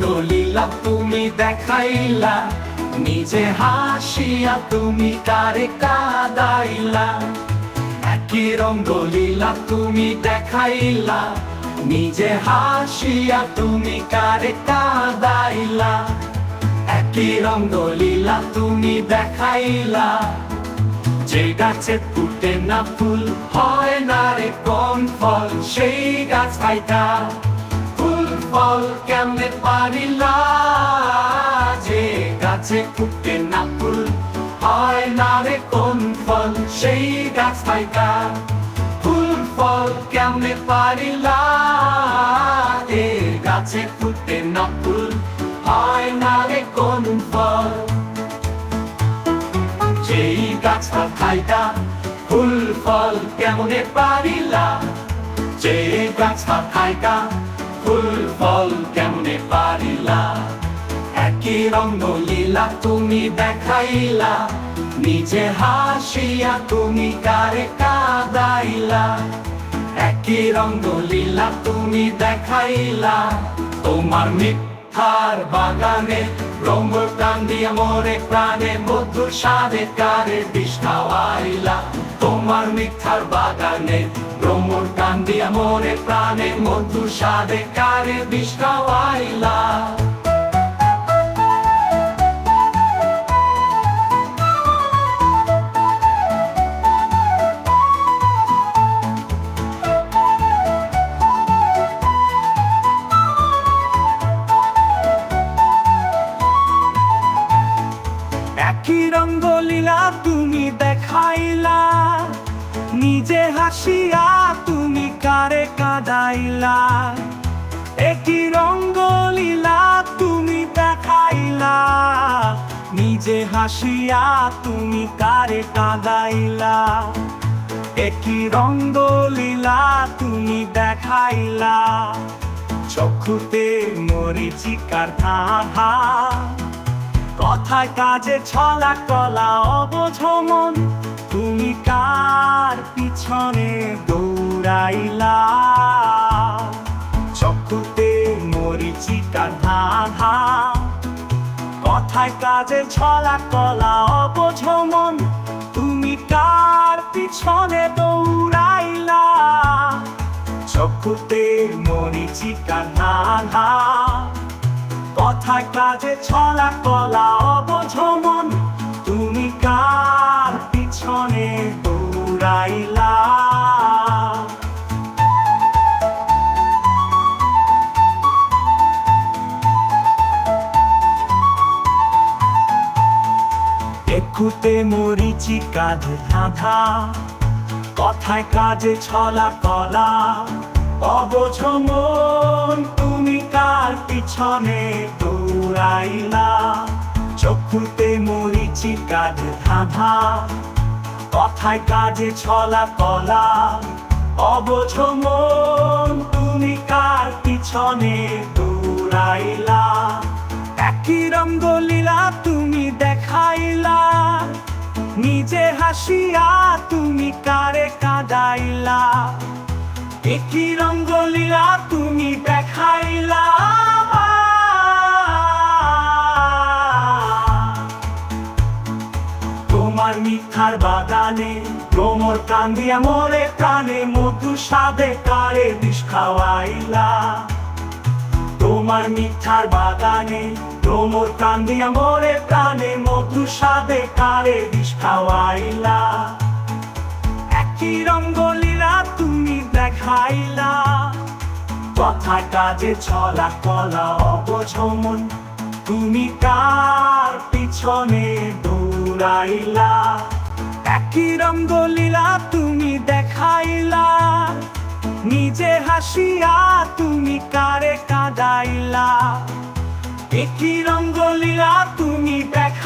রঙ্গলীলা তুমি দেখাইলা, নিজে হাসিয়া তুমি কারে কাদাইলা। একই রঙ্গলীলা তুমি দেখাইলা, নিজে হাসিয়া তুমি কারে কাদাইলা। একই রঙ্গলীলা তুমি দেখাইলা যে গাছে ফুটে না, ফুল হয় না রে কোন ফল, সেই গাছ পাইতা। ফুল কেমনে পারিলা যে গাছে ফুটে না ফুল, হয় না রে কোন ফল, সেই গাছ পাইতা ফুল ফল কেমনে পারিলা এ গাছে ফুটে না ফুল, হয় না রে কোন ফল। যেই গাছটা খাইতা ফুল, ফল কেমনে পারিলা? যে গাছটা খাইতা ফুল ফল কেমনে পারিলা? একই রঙ্গ লীলা তুমি দেখাইলা। নিজে হাসিয়া তুমি কারে কাদাইলা? একই রঙ্গ লীলা তুমি দেখাইলা। তোমার মিথ্যার বাগানে রঙ্গ টান দিয়া মোরে প্রাণে মধুর সাদে কারে বিষ খাওয়াইলা। তোমার মিথ্যার বাগানে রঙ্গ মোরে প্রাণে মধুর সাদে কারে বিষ খাওয়াইলা? একই তুমি দেখাইলা নিজে হাসিয়া তুমি কারে কাদাইলা? একই রঙ্গলীলা তুমি দেখাইলা। নিজে হাসিয়া তুমি কারে কাদাইলা? একই রঙ্গলীলা তুমি দেখাইলা। চক্ষুতে মরিচিকার ধাহা কথায় কাজে ছলা কলা অবঝমন। তুমি কার পিছনে দৌড়াইলা চক্ষুতে মরিচিকা ধাধা। কথায় কাজে ছলা কলা অবঝমন। তুমি কার পিছনে দৌড়াইলা। চক্ষুতে মরিচিকা ধাধা। কথায় কাজে ছলা কলা অবঝমন। তুমি মরিচি কাঁধে ধাঁধা। কথায় কাজে ছলা কলা। অবঝমন তুমি কার পিছনে দৌড়াইলা। চক্ষুতে মরিচি কাঁধে ধাঁধা। কথায় কাজে ছলা কলা। অবঝমন তুমি কার পিছনে দৌড়াইলা। একই রঙ্গলীলা দেখাইলা। নিজে হাসিয়া তুমি কারে কাদাইলা? একই রঙ্গলীলা তুমি দেখাইলা। তোমার মিথ্যার বাগানে তোমর কান্দিয়া মোরে প্রাণে মধু সাদে কারে বিষ খাওয়াইলা? তোমার মিথ্যার বাগানে, তোমর কান্দিয়া মোরে প্রাণে মধু সাদে কারে বিষ খাওয়াইলা। একই রঙ্গলীলা তুমি দেখাইলা। কথা কাজে ছলা কলা অবঝমন, তুমি কার পিছনে দৌড়াইলা। একই রঙ্গলীলা তুমি দেখাইলা। নিজে হাসিয়া তুমি কারে কাদাইলা? একই রঙ্গলীলা তুমি দেখাইলা